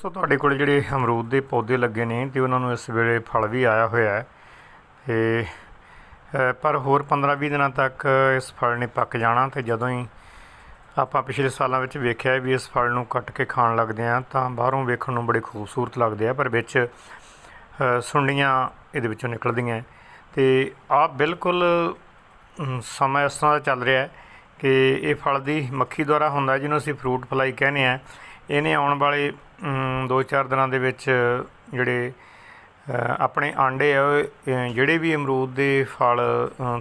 ਸੋ ਤੁਹਾਡੇ ਕੋਲ ਜਿਹੜੇ ਅਮਰੂਦ ਦੇ ਪੌਦੇ ਲੱਗੇ ਨੇ ਤੇ ਉਹਨਾਂ ਨੂੰ ਇਸ ਵੇਲੇ ਫਲ ਵੀ ਆਇਆ ਹੋਇਆ ਹੈ ਤੇ ਪਰ ਹੋਰ 15-20 ਦਿਨਾਂ ਤੱਕ ਇਸ ਫਲ ਨੇ ਪੱਕ ਜਾਣਾ ਤੇ ਜਦੋਂ ਹੀ ਆਪਾਂ ਪਿਛਲੇ ਸਾਲਾਂ ਵਿੱਚ ਵੇਖਿਆ ਵੀ ਇਸ ਫਲ ਨੂੰ ਕੱਟ ਕੇ ਖਾਣ ਲੱਗਦੇ ਆ ਤਾਂ ਬਾਹਰੋਂ ਵੇਖਣ ਨੂੰ ਬੜੇ ਖੂਬਸੂਰਤ ਲੱਗਦੇ ਆ, ਪਰ ਵਿੱਚ ਸੁੰਡੀਆਂ ਇਹਦੇ ਵਿੱਚੋਂ ਨਿਕਲਦੀਆਂ ਹੈ। ਤੇ ਆਹ ਬਿਲਕੁਲ ਸਮਾਂ ਇਸ ਤਰ੍ਹਾਂ ਦਾ ਚੱਲ ਰਿਹਾ ਹੈ ਕਿ ਇਹ ਫਲ ਦੀ ਮੱਖੀ ਦੁਆਰਾ ਹੁੰਦਾ ਜਿਹਨੂੰ ਅਸੀਂ ਫਰੂਟ ਫਲਾਈ ਕਹਿੰਦੇ ਆ ਇਹਨੇ ਆਉਣ ਵਾਲੇ 2-4 ਦਿਨਾਂ ਦੇ ਵਿੱਚ ਜਿਹੜੇ ਆਪਣੇ ਆਂਡੇ ਆ ਜਿਹੜੇ ਵੀ ਅਮਰੂਦ ਦੇ ਫਲ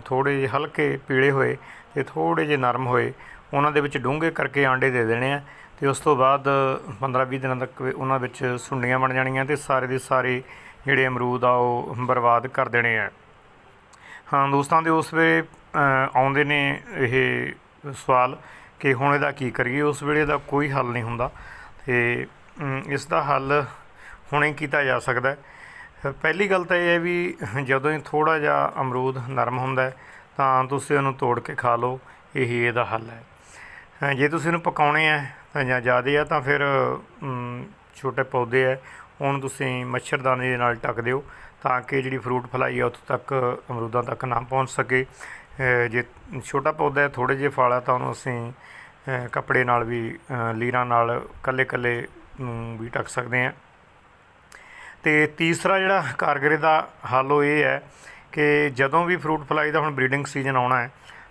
ਥੋੜੇ ਜਿਹੇ ਹਲਕੇ ਪੀਲੇ ਹੋਏ ਤੇ ਥੋੜੇ ਜਿਹੇ ਨਰਮ ਹੋਏ, ਉਹਨਾਂ ਦੇ ਵਿੱਚ ਡੂੰਘੇ ਕਰਕੇ ਆਂਡੇ ਦੇ ਦੇਣੇ ਆ ਤੇ ਉਸ ਤੋਂ ਬਾਅਦ 15-20 ਦਿਨਾਂ ਤੱਕ ਉਹਨਾਂ ਵਿੱਚ ਸੁੰਡੀਆਂ ਬਣ ਜਾਣੀਆਂ ਤੇ ਸਾਰੇ ਦੇ ਸਾਰੇ ਜਿਹੜੇ ਅਮਰੂਦ ਆ, ਉਹ ਬਰਬਾਦ ਕਰ ਦੇਣੇ ਆ। ਹਾਂ ਦੋਸਤਾਂ ਦੇ ਉਸ ਵੇਲੇ ਆਉਂਦੇ ਨੇ ਇਹ ਸਵਾਲ ਕਿ ਹੁਣ ਇਹਦਾ ਕੀ ਕਰੀਏ, ਉਸ ਵੇਲੇ ਦਾ ਕੋਈ ਹੱਲ ਨਹੀਂ ਹੁੰਦਾ। ਤੇ ਇਸ ਦਾ ਹੱਲ ਹੁਣੇ ਕੀਤਾ ਜਾ ਸਕਦਾ ਹੈ। ਪਹਿਲੀ ਗੱਲ ਤਾਂ ਇਹ ਹੈ ਵੀ ਜਦੋਂ ਹੀ ਥੋੜਾ ਜਿਹਾ ਅਮਰੂਦ ਨਰਮ ਹੁੰਦਾ ਤਾਂ ਤੁਸੀਂ ਉਹਨੂੰ ਤੋੜ ਕੇ ਖਾ ਲਓ। ਇਹੀ ਇਹਦਾ ਹੱਲ ਹੈ। ਜੇ ਤੁਸੀਂ ਇਹਨੂੰ ਪਕਾਉਣੇ ਆ ਤਾਂ ਜਾਂ ਜ਼ਿਆਦੇ ਆ ਤਾਂ ਫਿਰ ਛੋਟੇ ਪੌਦੇ ਆ ਉਹਨੂੰ ਤੁਸੀਂ ਮੱਛਰਦਾਨੀ ਦੇ ਨਾਲ ਟੱਕ ਦਿਓ ਤਾਂ ਕਿ ਜਿਹੜੀ ਫਰੂਟ ਫਲਾਈ ਆ ਉੱਥੋਂ ਤੱਕ ਅਮਰੂਦਾਂ ਤੱਕ ਨਾ ਪਹੁੰਚ ਸਕੇ। ਜੇ ਛੋਟਾ ਪੌਦਾ ਹੈ ਥੋੜੇ ਜਿਹੇ ਫਲ ਆ ਤਾਂ ਉਹਨੂੰ ਅਸੀਂ ਕੱਪੜੇ ਨਾਲ ਵੀ ਲੀਰਾਂ ਨਾਲ ਕੱਲੇ ਕੱਲੇ ਨੂੰ ਵੀ ਢੱਕ ਸਕਦੇ ਹਾਂ। ਤੇ ਤੀਸਰਾ ਜਿਹੜਾ ਕਾਰਗਰੇ ਦਾ ਹੱਲ ਉਹ ਇਹ ਹੈ ਕਿ ਜਦੋਂ ਵੀ ਫਰੂਟ ਫਲਾਈ ਦਾ ਹੁਣ ਬਰੀਡਿੰਗ ਸੀਜ਼ਨ ਆਉਣਾ ਹੈ,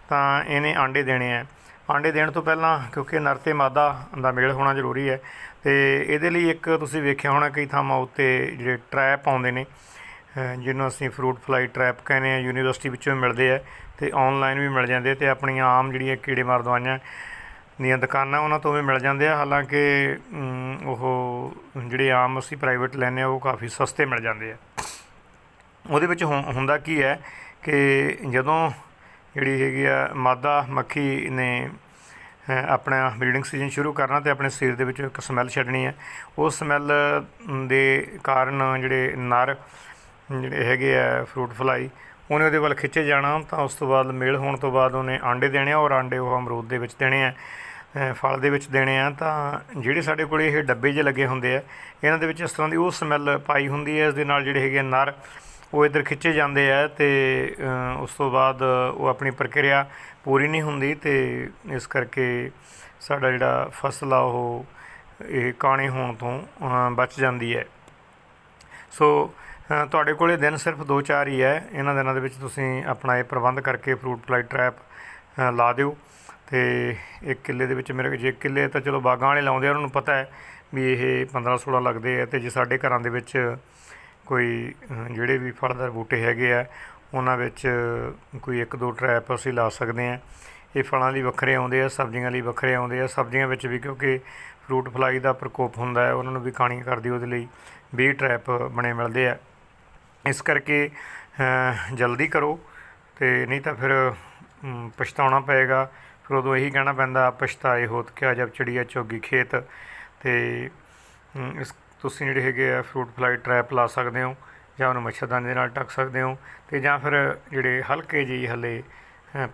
ਤਾਂ ਇਹਨੇ ਆਂਡੇ ਦੇਣੇ ਆ ਆਂਡੇ ਦੇਣ ਤੋਂ ਪਹਿਲਾਂ ਕਿਉਂਕਿ ਨਰ ਤੇ ਮਾਦਾ ਦਾ ਮੇਲ ਹੋਣਾ ਜ਼ਰੂਰੀ ਹੈ ਤੇ ਇਹਦੇ ਲਈ ਇੱਕ ਤੁਸੀਂ ਵੇਖਿਆ ਹੋਣਾ ਕਈ ਥਾਵਾਂ ਉੱਤੇ ਜਿਹੜੇ ਟਰੈਪ ਆਉਂਦੇ ਨੇ ਜਿਹਨੂੰ ਅਸੀਂ ਫਰੂਟ ਫਲਾਈ ਟਰੈਪ ਕਹਿੰਦੇ ਆ ਯੂਨੀਵਰਸਿਟੀ ਵਿੱਚੋਂ ਮਿਲਦੇ ਆ ਤੇ ਆਨਲਾਈਨ ਵੀ ਮਿਲ ਜਾਂਦੇ ਆ ਤੇ ਆਪਣੀਆਂ ਆਮ ਜਿਹੜੀਆਂ ਕੀੜੇਮਾਰ ਦਵਾਈਆਂ ਦੀਆਂ ਦੁਕਾਨਾਂ ਉਹਨਾਂ ਤੋਂ ਵੀ ਮਿਲ ਜਾਂਦੇ ਆ ਹਾਲਾਂਕਿ ਉਹ ਜਿਹੜੇ ਆਮ ਅਸੀਂ ਪ੍ਰਾਈਵੇਟ ਲੈਂਦੇ ਆ ਉਹ ਕਾਫੀ ਸਸਤੇ ਮਿਲ ਜਾਂਦੇ ਆ। ਉਹਦੇ ਵਿੱਚ ਹੁੰ- ਹੁੰਦਾ ਕੀ ਹੈ ਕਿ ਜਦੋਂ ਜਿਹੜੀ ਹੈਗੀ ਆ ਮਾਦਾ ਮੱਖੀ ਨੇ ਆਪਣਾ ਬਰੀਡਿੰਗ ਸੀਜ਼ਨ ਸ਼ੁਰੂ ਕਰਨਾ ਤੇ ਆਪਣੇ ਸਰੀਰ ਦੇ ਵਿੱਚ ਇੱਕ ਸਮੈਲ ਛੱਡਣੀ ਹੈ ਉਹ ਸਮੈਲ ਦੇ ਕਾਰਨ ਜਿਹੜੇ ਨਰ, ਜਿਹੜੇ ਹੈਗੇ ਆ ਫਰੂਟ ਫਲਾਈ ਉਹਨੇ ਉਹਦੇ ਵੱਲ ਖਿੱਚੇ ਜਾਣਾ, ਤਾਂ ਉਸ ਤੋਂ ਬਾਅਦ ਮੇਲ ਹੋਣ ਤੋਂ ਬਾਅਦ ਉਹਨੇ ਆਂਡੇ ਦੇਣੇ ਆ ਔਰ ਆਂਡੇ ਉਹ ਅਮਰੂਦ ਦੇ ਵਿੱਚ ਦੇਣੇ ਆ। ਫਲ ਦੇ ਵਿੱਚ ਦੇਣੇ ਆ ਤਾਂ ਜਿਹੜੇ ਸਾਡੇ ਕੋਲ ਇਹ ਡੱਬੇ ਜਿਹੇ ਲੱਗੇ ਹੁੰਦੇ ਆ ਇਹਨਾਂ ਦੇ ਵਿੱਚ ਇਸ ਤਰ੍ਹਾਂ ਦੀ ਉਹ ਸਮੈਲ ਪਾਈ ਹੁੰਦੀ ਹੈ ਇਸ ਦੇ ਨਾਲ ਜਿਹੜੇ ਹੈਗੇ ਆ ਨਰ ਉਹ ਇੱਧਰ ਖਿੱਚੇ ਜਾਂਦੇ ਆ ਤੇ ਉਸ ਤੋਂ ਬਾਅਦ ਉਹ ਆਪਣੀ ਪ੍ਰਕਿਰਿਆ ਪੂਰੀ ਨਹੀਂ ਹੁੰਦੀ ਤੇ ਇਸ ਕਰਕੇ ਸਾਡਾ ਜਿਹੜਾ ਫਸਲ ਆ ਉਹ ਇਹ ਕਾਣੇ ਹੋਣ ਤੋਂ ਬਚ ਜਾਂਦੀ ਹੈ। ਸੋ ਅ, ਤੁਹਾਡੇ ਕੋਲੇ ਦਿਨ ਸਿਰਫ 2-4 ਹੀ ਹੈ ਇਹਨਾਂ ਦਿਨਾਂ ਦੇ ਵਿੱਚ ਤੁਸੀਂ ਆਪਣਾ ਇਹ ਪ੍ਰਬੰਧ ਕਰਕੇ ਫਰੂਟ ਫਲਾਈ ਟਰੈਪ ਲਾ ਦਿਓ। ਤੇ ਇੱਕ ਕਿੱਲੇ ਦੇ ਵਿੱਚ ਮੇਰੇ ਜੇ ਕਿੱਲੇ ਤਾਂ ਚਲੋ ਬਾਗਾਂ ਵਾਲੇ ਲਾਉਂਦੇ ਆ, ਉਹਨਾਂ ਨੂੰ ਪਤਾ ਹੈ ਵੀ ਇਹ 15-16 ਲੱਗਦੇ ਆ ਤੇ ਜੇ ਸਾਡੇ ਘਰਾਂ ਦੇ ਵਿੱਚ ਕੋਈ ਜਿਹੜੇ ਵੀ ਫਲਦਾਰ ਬੂਟੇ ਹੈਗੇ ਆ, ਉਹਨਾਂ ਵਿੱਚ ਕੋਈ ਇੱਕ ਦੋ ਟਰੈਪ ਅਸੀਂ ਲਾ ਸਕਦੇ ਆ। ਇਹ ਫਲਾਂ ਲਈ ਵੱਖਰੇ ਆਉਂਦੇ ਆ, ਸਬਜ਼ੀਆਂ ਲਈ ਵੱਖਰੇ ਆਉਂਦੇ ਆ। ਸਬਜ਼ੀਆਂ ਵਿੱਚ ਵੀ ਕਿਉਂਕਿ ਫਰੂਟ ਫਲਾਈ ਦਾ ਪ੍ਰਕੋਪ ਹੁੰਦਾ ਹੈ, ਉਹਨਾਂ ਨੂੰ ਵੀ ਖਾਣੀ ਕਰਦੀ ਉਹਦੇ ਲਈ 20 ਟਰੈਪ ਬਣੇ ਮਿਲਦੇ ਆ। ਇਸ ਕਰਕੇ ਜਲਦੀ ਕਰੋ ਤੇ ਨਹੀਂ ਤਾਂ ਫਿਰ ਪਛਤਾਉਣਾ ਪਏਗਾ। ਫਿਰ ਉਦੋਂ ਇਹੀ ਕਹਿਣਾ ਪੈਂਦਾ, ਪਛਤਾਏ ਹੋਤ ਕਿਆ ਜਬ ਚਿੜੀਆ ਚੋਗੀ ਖੇਤ। ਤੇ ਇਸ, ਤੁਸੀਂ ਜਿਹੜੇ ਹੈਗੇ ਆ ਫਰੂਟ ਫਲਾਈ ਟਰੈਪ ਲਾ ਸਕਦੇ ਹੋ, ਜਾਂ ਉਹਨੂੰ ਮੱਛਰਦਾਨੀ ਦੇ ਨਾਲ ਢੱਕ ਸਕਦੇ ਹੋ, ਤੇ ਜਾਂ ਫਿਰ ਜਿਹੜੇ ਹਲਕੇ ਜਿਹੇ ਹਲੇ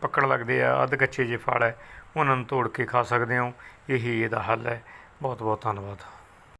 ਪੱਕਣ ਲੱਗਦੇ ਆ, ਅੱਧ ਕੱਚੇ ਜਿਹੇ ਫਲ ਹੈ, ਉਹਨਾਂ ਨੂੰ ਤੋੜ ਕੇ ਖਾ ਸਕਦੇ ਹੋ। ਇਹੀ ਇਹਦਾ ਹੱਲ ਹੈ। ਬਹੁਤ ਬਹੁਤ ਧੰਨਵਾਦ।